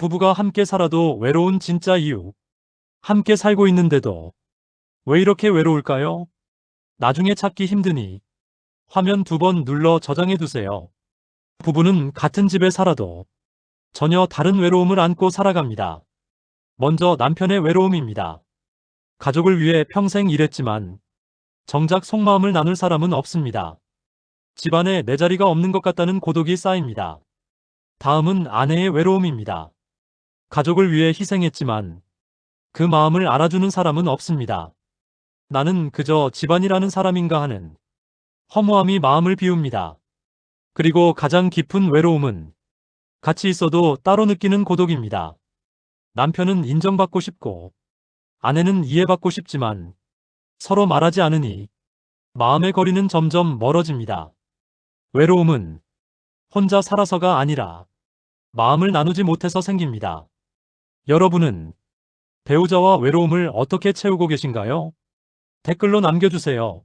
부부가 함께 살아도 외로운 진짜 이유. 함께 살고 있는데도 왜 이렇게 외로울까요? 나중에 찾기 힘드니 화면 두 번 눌러 저장해 두세요. 부부는 같은 집에 살아도 전혀 다른 외로움을 안고 살아갑니다. 먼저 남편의 외로움입니다. 가족을 위해 평생 일했지만 정작 속마음을 나눌 사람은 없습니다. 집안에 내 자리가 없는 것 같다는 고독이 쌓입니다. 다음은 아내의 외로움입니다. 가족을 위해 희생했지만 그 마음을 알아주는 사람은 없습니다. 나는 그저 집안이라는 사람인가 하는 허무함이 마음을 비웁니다. 그리고 가장 깊은 외로움은 같이 있어도 따로 느끼는 고독입니다. 남편은 인정받고 싶고 아내는 이해받고 싶지만 서로 말하지 않으니 마음의 거리는 점점 멀어집니다. 외로움은 혼자 살아서가 아니라 마음을 나누지 못해서 생깁니다. 여러분은 배우자와 외로움을 어떻게 채우고 계신가요? 댓글로 남겨주세요.